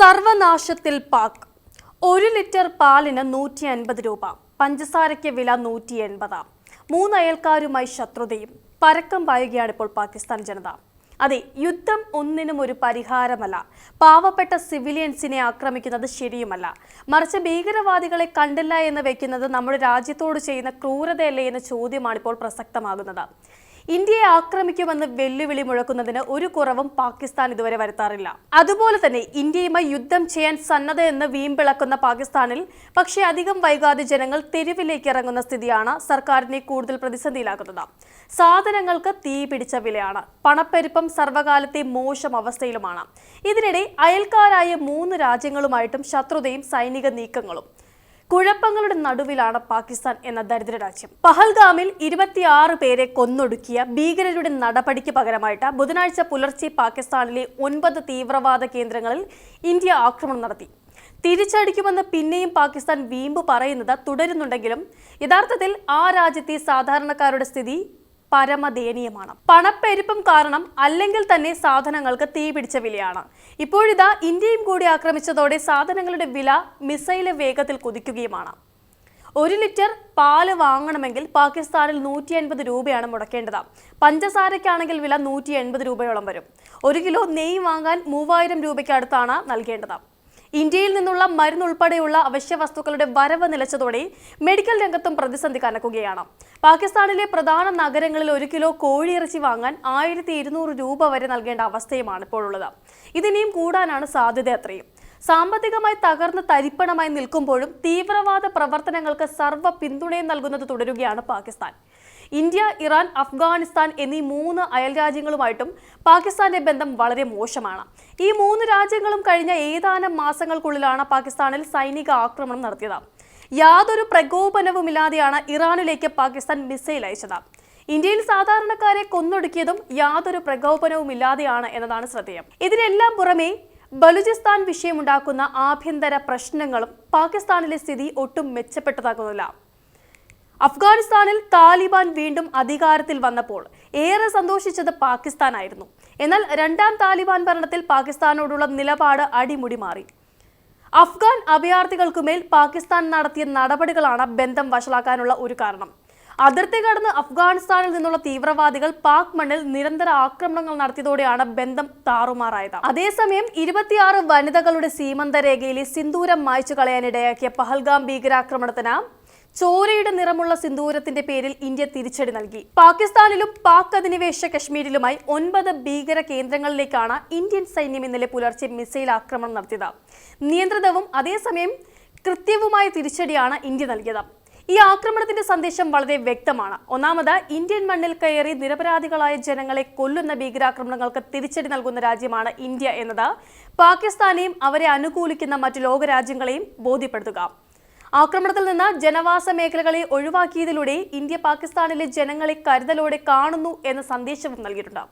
സർവനാശത്തിൽ പാക്. ഒരു ലിറ്റർ പാലിന് നൂറ്റി അൻപത് രൂപ. പഞ്ചസാരയ്ക്ക് വില നൂറ്റി എൺപത് മൂന്ന് അയൽക്കാരുമായി ശത്രുതയും. പരക്കം പായുകയാണ് ഇപ്പോൾ പാകിസ്ഥാൻ ജനത. അതെ യുദ്ധം ഒന്നിനും ഒരു പരിഹാരമല്ല. പാവപ്പെട്ട സിവിലിയൻസിനെ ആക്രമിക്കുന്നത് ശരിയുമല്ല. മറിച്ച് ഭീകരവാദികളെ കണ്ടില്ല എന്ന് വെക്കുന്നത് നമ്മുടെ രാജ്യത്തോട് ചെയ്യുന്ന ക്രൂരതയല്ലേ എന്ന ചോദ്യമാണ് ഇപ്പോൾ പ്രസക്തമാകുന്നത്. ഇന്ത്യയെ ആക്രമിക്കുമെന്ന് വെല്ലുവിളി മുഴക്കുന്നതിന് ഒരു കുറവും പാകിസ്ഥാൻ ഇതുവരെ വരുത്താറില്ല. അതുപോലെ തന്നെ ഇന്ത്യയുമായി യുദ്ധം ചെയ്യാൻ സന്നദ്ധ എന്ന് വീമ്പിളക്കുന്ന പാകിസ്ഥാനിൽ പക്ഷേ അധികം വൈകാതെ ജനങ്ങൾ തെരുവിലേക്ക് ഇറങ്ങുന്ന സ്ഥിതിയാണ് സർക്കാരിനെ കൂടുതൽ പ്രതിസന്ധിയിലാക്കുന്നത്. സാധനങ്ങൾക്ക് തീ പിടിച്ച വിലയാണ്. പണപ്പെരുപ്പം സർവകാലത്തെ മോശം അവസ്ഥയിലുമാണ്. ഇതിനിടെ അയൽക്കാരായ മൂന്ന് രാജ്യങ്ങളുമായിട്ടും ശത്രുതയും സൈനിക നീക്കങ്ങളും. കുഴപ്പങ്ങളുടെ നടുവിലാണ് പാകിസ്ഥാൻ എന്ന ദരിദ്ര രാജ്യം പഹൽഗാമിൽ ഇരുപത്തിയാറ് പേരെ കൊന്നൊടുക്കിയ ഭീകരരുടെ നടപടിക്ക് പകരമായിട്ട് ബുധനാഴ്ച പുലർച്ചെ പാകിസ്ഥാനിലെ ഒൻപത് തീവ്രവാദ കേന്ദ്രങ്ങളിൽ ഇന്ത്യ ആക്രമണം നടത്തി. തിരിച്ചടിക്കുമെന്ന് പിന്നെയും പാകിസ്ഥാൻ വീമ്പ് പറയുന്നത് തുടരുന്നുണ്ടെങ്കിലും യഥാർത്ഥത്തിൽ ആ രാജ്യത്തെ സാധാരണക്കാരുടെ സ്ഥിതി പരമദയനീയമാണ്. പണപ്പെരുപ്പം കാരണം അല്ലെങ്കിൽ തന്നെ സാധനങ്ങൾക്ക് തീ പിടിച്ച വിലയാണ്. ഇപ്പോഴിതാ ഇന്ത്യയും കൂടി ആക്രമിച്ചതോടെ സാധനങ്ങളുടെ വില മിസൈൽ വേഗത്തിൽ കുതിക്കുകയുമാണ്. ഒരു ലിറ്റർ പാൽ വാങ്ങണമെങ്കിൽ പാകിസ്ഥാനിൽ നൂറ്റി അൻപത് രൂപയാണ് മുടക്കേണ്ടത്. പഞ്ചസാരയ്ക്കാണെങ്കിൽ വില നൂറ്റി എൺപത് രൂപയോളം വരും. ഒരു കിലോ നെയ്യ് വാങ്ങാൻ മൂവായിരം രൂപയ്ക്ക് അടുത്താണ് നൽകേണ്ടത്. ഇന്ത്യയിൽ നിന്നുള്ള മരുന്ന് ഉൾപ്പെടെയുള്ള അവശ്യ വസ്തുക്കളുടെ വരവ് നിലച്ചതോടെ മെഡിക്കൽ രംഗത്തും പ്രതിസന്ധി കനക്കുകയാണ്. പാകിസ്ഥാനിലെ പ്രധാന നഗരങ്ങളിൽ ഒരു കിലോ കോഴിയിറച്ചി വാങ്ങാൻ ആയിരത്തി രൂപ വരെ നൽകേണ്ട അവസ്ഥയുമാണ് ഇപ്പോഴുള്ളത്. ഇതിനെയും കൂടാനാണ് സാധ്യത അത്രയും. സാമ്പത്തികമായി തകർന്ന് തരിപ്പണമായി നിൽക്കുമ്പോഴും തീവ്രവാദ പ്രവർത്തനങ്ങൾക്ക് സർവ പിന്തുണയും നൽകുന്നത് തുടരുകയാണ് പാകിസ്ഥാൻ. ഇന്ത്യ ഇറാൻ അഫ്ഗാനിസ്ഥാൻ എന്നീ മൂന്ന് അയൽ രാജ്യങ്ങളുമായിട്ടും പാകിസ്ഥാന്റെ ബന്ധം വളരെ മോശമാണ്. ഈ മൂന്ന് രാജ്യങ്ങളും കഴിഞ്ഞ ഏതാനും മാസങ്ങൾക്കുള്ളിലാണ് പാകിസ്ഥാനിൽ സൈനിക ആക്രമണം നടത്തിയത്. യാതൊരു പ്രകോപനവുമില്ലാതെയാണ് ഇറാനിലേക്ക് പാകിസ്ഥാൻ മിസൈൽ അയച്ചത്. ഇന്ത്യയിൽ സാധാരണക്കാരെ കൊന്നൊടുക്കിയതും യാതൊരു പ്രകോപനവുമില്ലാതെയാണ് എന്നതാണ് ശ്രദ്ധേയം. ഇതിനെല്ലാം പുറമെ ബലൂചിസ്ഥാൻ വിഷയമുണ്ടാക്കുന്ന ആഭ്യന്തര പ്രശ്നങ്ങളും പാകിസ്ഥാനിലെ സ്ഥിതി ഒട്ടും മെച്ചപ്പെട്ടതാകുന്നില്ല. അഫ്ഗാനിസ്ഥാനിൽ താലിബാൻ വീണ്ടും അധികാരത്തിൽ വന്നപ്പോൾ ഏറെ സന്തോഷിച്ചത് പാകിസ്ഥാനായിരുന്നു. എന്നാൽ രണ്ടാം താലിബാൻ ഭരണത്തിൽ പാകിസ്ഥാനോടുള്ള നിലപാട് അടിമുടി മാറി. അഫ്ഗാൻ അഭയാർത്ഥികൾക്കുമേൽ പാകിസ്ഥാൻ നടത്തിയ നടപടികളാണ് ബന്ധം വഷളാക്കാനുള്ള ഒരു കാരണം. അതിർത്തി കടന്ന് അഫ്ഗാനിസ്ഥാനിൽ നിന്നുള്ള തീവ്രവാദികൾ പാക് മണ്ണിൽ നിരന്തര ആക്രമണങ്ങൾ നടത്തിയതോടെയാണ് ബന്ധം താറുമാറായത്. അതേസമയം ഇരുപത്തിയാറ് വനിതകളുടെ സീമന്തരേഖയിലെ സിന്ദൂരം മായ്ച്ചു കളയാനിടയാക്കിയ പഹൽഗാം ഭീകരാക്രമണത്തിന് ചോരയുടെ നിറമുള്ള സിന്ദൂരത്തിന്റെ പേരിൽ ഇന്ത്യ തിരിച്ചടി നൽകി. പാകിസ്ഥാനിലും പാക് അധിനിവേശ കശ്മീരിലുമായി ഒൻപത് ഭീകര കേന്ദ്രങ്ങളിലേക്കാണ് ഇന്ത്യൻ സൈന്യം ഇന്നലെ പുലർച്ചെ മിസൈൽ ആക്രമണം നടത്തിയത്. നിയന്ത്രിതവും അതേസമയം കൃത്യവുമായ തിരിച്ചടിയാണ് ഇന്ത്യ നൽകിയത്. ഈ ആക്രമണത്തിന്റെ സന്ദേശം വളരെ വ്യക്തമാണ്. ഒന്നാമത് ഇന്ത്യൻ മണ്ണിൽ കയറി നിരപരാധികളായ ജനങ്ങളെ കൊല്ലുന്ന ഭീകരാക്രമണങ്ങൾക്ക് തിരിച്ചടി നൽകുന്ന രാജ്യമാണ് ഇന്ത്യ എന്നത്. പാകിസ്ഥാനെയും അവരെ അനുകൂലിക്കുന്ന മറ്റു ലോകരാജ്യങ്ങളെയും ബോധ്യപ്പെടുത്തുക. ആക്രമണത്തിൽ നിന്ന് ജനവാസ മേഖലകളെ ഒഴിവാക്കിയതിലൂടെ ഇന്ത്യ പാകിസ്ഥാനിലെ ജനങ്ങളെ കരുതലോടെ കാണുന്നു എന്ന സന്ദേശവും നൽകിയിട്ടുണ്ട്.